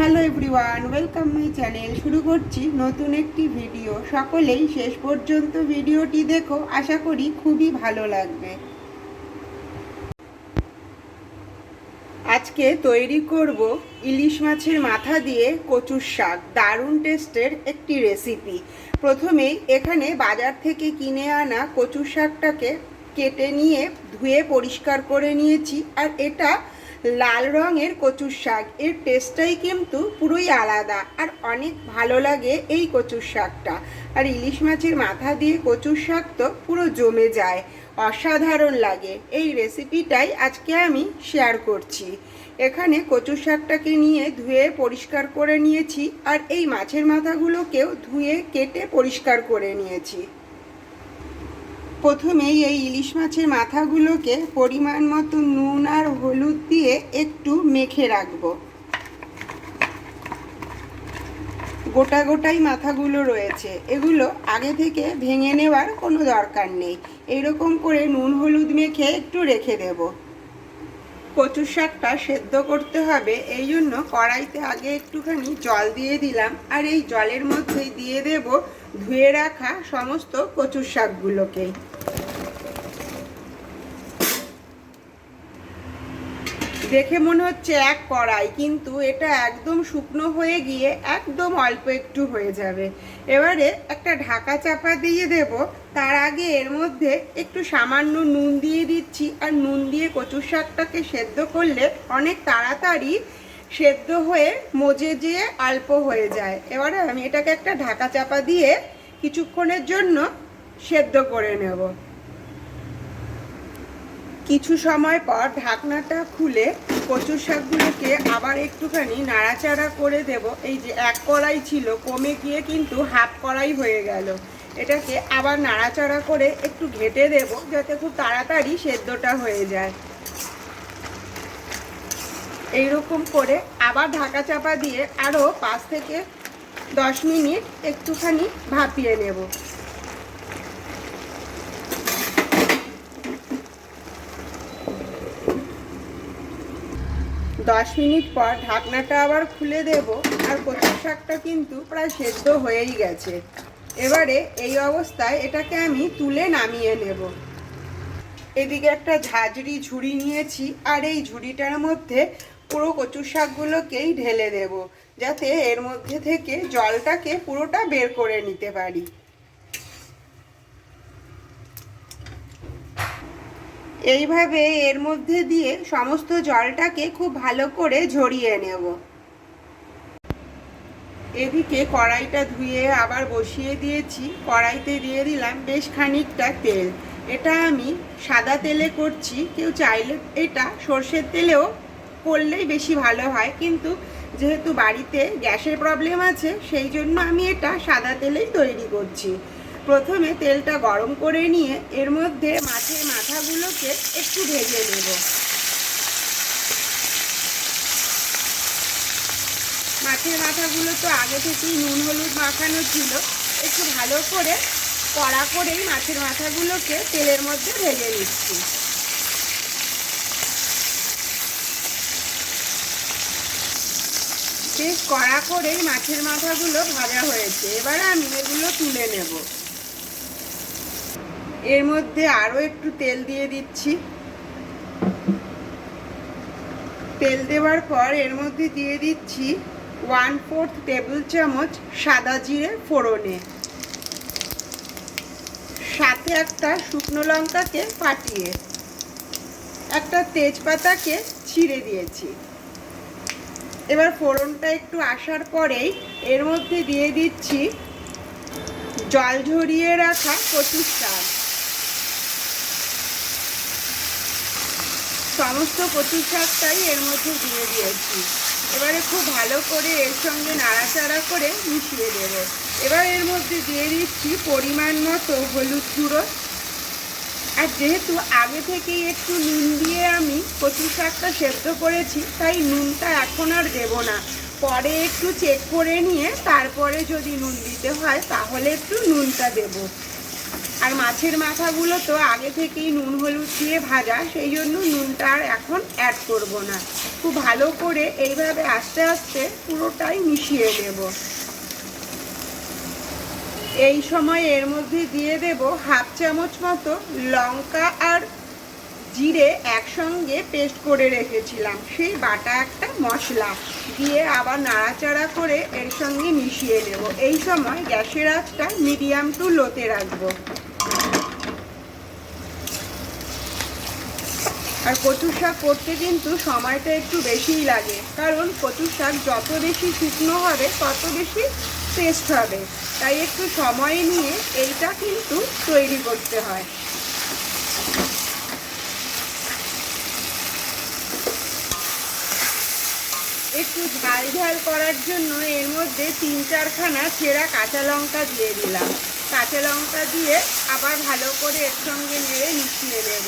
Hello everyone, welcome my channel. শুরু করছি নতুন একটি ভিডিও। সকলেই শেষ পর্যন্ত ভিডিওটি দেখো, আশা করি খুবই ভালো লাগবে। আজকে তৈরি করব ইলিশ মাছের মাথা দিয়ে কচুর শাক। দারুণ টেস্টের একটি রেসিপি। প্রথমেই এখানে বাজার থেকে কিনে আনা কচুর শাকটাকে কেটে নিয়ে ধুয়ে পরিষ্কার করে নিয়েছি, আর এটা লাল রঙের কচুর শাক। এর টেস্টটাই কিন্তু পুরোই আলাদা। আর অনেক ভালো লাগে এই কচুর শাকটা। আর ইলিশ মাছের মাথা দিয়ে কচুর শাক তো পুরো জমে যায়। অসাধারণ লাগে। এই রেসিপিটাই আজকে আমি শেয়ার করছি। এখানে কচুর শাকটাকে নিয়ে ধুয়ে পরিষ্কার করে নিয়েছি। আর এই মাছের মাথাগুলোকেও ধুয়ে কেটে পরিষ্কার করে নিয়েছি। প্রথমেই এই ইলিশ মাছের মাথাগুলোকে পরিমাণ মতো নুন আর হলুদ দিয়ে একটু মেখে রাখব। গোটা গোটাই মাথাগুলো রয়েছে। এগুলো আগে থেকে ভেঙে নেওয়ার কোনো দরকার নেই। এইরকম করে নুন হলুদ মেখে একটু রেখে দেব। কচু শাকটা সেদ্ধ করতে হবে। এই জন্য কড়াইতে আগে একটুখানি জল দিয়ে দিলাম। আর এই জলের মধ্যেই দিয়ে দেব ধুয়ে রাখা সমস্ত কচুর শাকগুলোকে। দেখে মনে হচ্ছে এক কড়াই, কিন্তু এটা একদম শুকনো হয়ে গিয়ে একদম অল্প একটু হয়ে যাবে। এবারে একটা ঢাকা চাপা দিয়ে দেব। তার আগে এর মধ্যে একটু সামান্য নুন দিয়ে দিচ্ছি। আর নুন দিয়ে কচুর শাকটাকে সেদ্ধ করলে অনেক তাড়াতাড়ি সেদ্ধ হয়ে মজে যেয়ে অল্প হয়ে যায়। এবারে আমি এটাকে একটা ঢাকা চাপা দিয়ে কিছুক্ষণের জন্য সেদ্ধ করে নেব। কিছু সময় পর ঢাকনাটা খুলে কচুর শাকগুলোকে আবার একটুখানি নাড়াচাড়া করে দেব। এই যে এক কড়াই ছিল, কমে গিয়ে কিন্তু হাফ কড়াই হয়ে গেল। এটাকে আবার নাড়াচাড়া করে একটু ঘেটে দেব যাতে খুব তাড়াতাড়ি সেদ্ধটা হয়ে যায়। এইরকম করে আবার ঢাকা চাপা দিয়ে আরও পাঁচ থেকে দশ মিনিট একটুখানি ভাপিয়ে নেব। দশ মিনিট পর ঢাকনাটা আবার খুলে দেব আর কচুর শাকটা কিন্তু প্রায় সেদ্ধ হয়েই গেছে। এবারে এই অবস্থায় এটাকে আমি তুলে নামিয়ে নেব। এদিকে একটা ঝাঁঝরি ঝুড়ি নিয়েছি আর এই ঝুড়িটার মধ্যে পুরো কচুর শাকগুলোকেই ঢেলে দেব, যাতে এর মধ্যে থেকে জলটাকে পুরোটা বের করে নিতে পারি। এইভাবে এর মধ্যে দিয়ে সমস্ত জলটাকে খুব ভালো করে ঝরিয়ে নেব। এদিকে কড়াইটা ধুয়ে আবার বসিয়ে দিয়েছি, কড়াইতে দিয়ে দিলাম বেশ খানিকটা তেল। এটা আমি সাদা তেলে করছি, কেউ চাইলে এটা সর্ষের তেলেও করলেই বেশি ভালো হয়। কিন্তু যেহেতু বাড়িতে গ্যাসের প্রবলেম আছে, সেই জন্য আমি এটা সাদা তেলেই তৈরি করছি। প্রথমে তেলটা গরম করে নিয়ে এর মধ্যে মাছের মাথাগুলোকে একটু ভেজে নেব। মাছের মাথাগুলো তো আগে থেকেই নুন, হলুদ মাখানো ছিল। একটু ভালো করে কড়া করেই মাছের মাথাগুলোকে তেলের মধ্যে ভেজে নিচ্ছি। বেশ কড়া করেই মাছের মাথাগুলো ভাজা হয়েছে। এবার আমি এগুলো তুলে নেব। এর মধ্যে আরও একটু তেল দিয়ে দিচ্ছি। তেল দেওয়ার পর এর মধ্যে দিয়ে দিচ্ছি ওয়ান ফোর্থ টেবিল চামচ সাদা জিরে ফোড়নে। সাথে একটা শুকনো লঙ্কাকে ফাটিয়ে একটা তেজপাতাকে ছিঁড়ে দিয়েছি। এবার ফোড়নটা একটু আসার পরেই এর মধ্যে দিয়ে দিচ্ছি জল ঝরিয়ে রাখা কচুর শাক। সমস্ত কচুর শাকটাই এর মধ্যে দিয়ে দিয়েছি। এবারে খুব ভালো করে এর সঙ্গে নাড়াচাড়া করে মিশিয়ে দেব। এবার এর মধ্যে দিয়ে দিচ্ছি পরিমাণ মতো হলুদ গুঁড়ো। আর যেহেতু আগে থেকেই একটু নুন দিয়ে আমি কচু শাকটা সেদ্ধ করেছি, তাই নুনটা এখন আর দেব না। পরে একটু চেক করে নিয়ে তারপরে যদি নুন দিতে হয়, তাহলে একটু নুনটা দেব। আর মাছের মাথাগুলো তো আগে থেকেই নুন হলুদ দিয়ে ভাজা, সেই জন্য নুনটা আর এখন অ্যাড করব না। খুব ভালো করে এইভাবে আস্তে আস্তে পুরোটাই মিশিয়ে নেব। এই সময় এর মধ্যে দিয়ে দেব হাফ চামচ মতো লঙ্কা আর জিরে একসঙ্গে পেস্ট করে রেখেছিলাম। সেই বাটা একটা মশলা দিয়ে আবার নাড়াচাড়া করে এর সঙ্গে মিশিয়ে নেব। এই সময় গ্যাসের আঁচটা মিডিয়াম টু লোতে রাখব। আর কচু শাক করতে কিন্তু সময়টা একটু বেশিই লাগে, কারণ কচু শাক যত বেশি শুকনো হবে, তত বেশি টেস্ট হবে। তাই একটু সময় নিয়ে এইটা কিন্তু তৈরি করতে হয়। একটু ঝাল ঝাল করার জন্য এর মধ্যে তিন চারখানা ছেঁড়া কাঁচা লঙ্কা দিয়ে দিলাম। কাঁচা লঙ্কা দিয়ে আবার ভালো করে এর সঙ্গে নেড়ে মিশিয়ে নেব।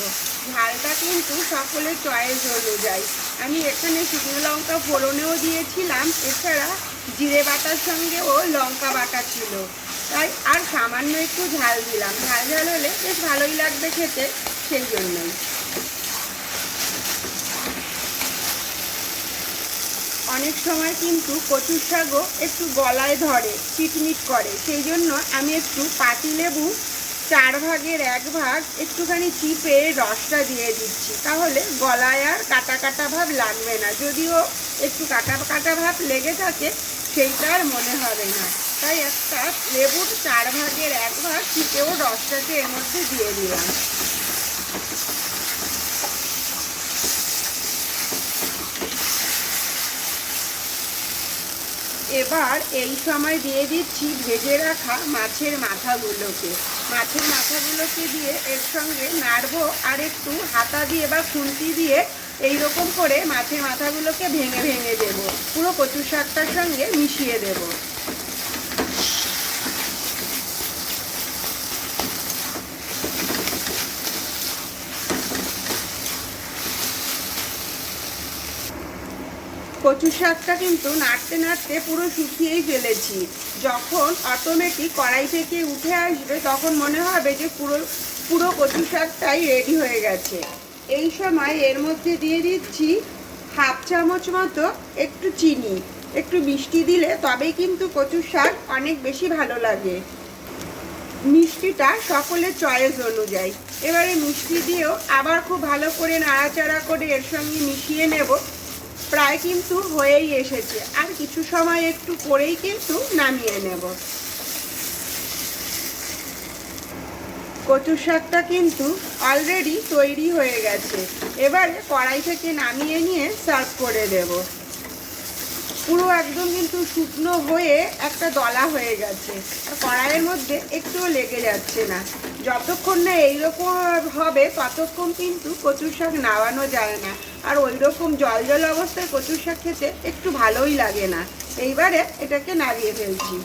ঝালটা কিন্তু সকলের চয়েস অনুযায়ী। আমি এখানে শুকনো লঙ্কা ফোড়নেও দিয়েছিলাম, এছাড়া জিরে বাটার সঙ্গেও লঙ্কা বাটা ছিল। তাই আর সামান্য একটু ঝাল দিলাম। ঝাল ঝাল হলে বেশ ভালোই লাগবে খেতে, সেই জন্যই। অনেক সময় কিন্তু কচুর শাকও একটু গলায় ধরে, চিটমিট করে। সেই জন্য আমি একটু পাতিলেবু চার ভাগের এক ভাগ একটুখানি চিপে রসটা দিয়ে দিচ্ছি। তাহলে গলায় আর কাটা কাটা ভাব লাগবে না। যদিও একটু কাটা কাটা ভাব লেগে থাকে সেইটা আর মনে হবে না। তাই একটা লেবুর চার ভাগের এক ভাগ চিপেও রসটাকে এর মধ্যে দিয়ে দিলাম। এবার এই সময় দিয়ে দিচ্ছি ভেজে রাখা মাছের মাথাগুলোকে। মাছের মাথাগুলোকে দিয়ে এর সঙ্গে নাড়বো আর একটু হাতা দিয়ে বা খুন্তি দিয়ে এই রকম করে মাছের মাথাগুলোকে ভেঙে ভেঙে দেব। পুরো কচু শাকটার সঙ্গে মিশিয়ে দেব। কচু শাকটা কিন্তু নাড়তে নাড়তে পুরো শুকিয়েই ফেলেছি। যখন অটোমেটিক কড়াই থেকে উঠে আসবে, তখন মনে হবে যে পুরো পুরো কচু শাকটাই রেডি হয়ে গেছে। এই সময় এর মধ্যে দিয়ে দিচ্ছি হাফ চামচ মতো একটু চিনি। একটু মিষ্টি দিলে তবেই কিন্তু কচু শাক অনেক বেশি ভালো লাগে। মিষ্টিটা সকলের চয়েস অনুযায়ী। এবারে মিষ্টি দিয়েও আবার খুব ভালো করে নাড়াচাড়া করে এর সঙ্গে মিশিয়ে নেব। প্রায় কিন্তু হয়েই এসেছে। আর কিছু সময় একটু করেই কিন্তু নামিয়ে নেব। কচুর শাকটা কিন্তু অলরেডি তৈরি হয়ে গেছে। এবারে কড়াই থেকে নামিয়ে নিয়ে সার্ভ করে দেব। পুরো একদম কিন্তু শুকনো হয়ে একটা দলা হয়ে গেছে। আর কড়াইয়ের মধ্যে একটুও লেগে যাচ্ছে না। যতক্ষণ না এইরকম হবে, ততক্ষণ কিন্তু কচুর শাক নামানো যায় না। আর ওই রকম জল জল অবস্থায় কচুর শাক খেতে একটু ভালোই লাগে না। এইবারে এটাকে নামিয়ে ফেলছি।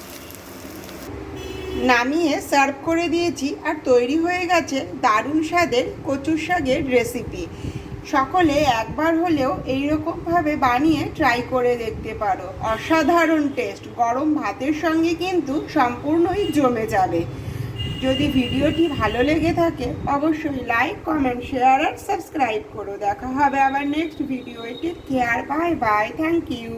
নামিয়ে সার্ভ করে দিয়েছি আর তৈরি হয়ে গেছে দারুণ স্বাদের কচুর শাকের রেসিপি। সকলে একবার হলেও এইরকমভাবে বানিয়ে ট্রাই করে দেখতে পারো। অসাধারণ টেস্ট। গরম ভাতের সঙ্গে কিন্তু সম্পূর্ণই জমে যাবে। যদি ভিডিওটি ভালো লেগে থাকে, অবশ্যই লাইক কমেন্ট শেয়ার আর সাবস্ক্রাইব করো। দেখা হবে আবার নেক্সট ভিডিও এটি care bye bye thank you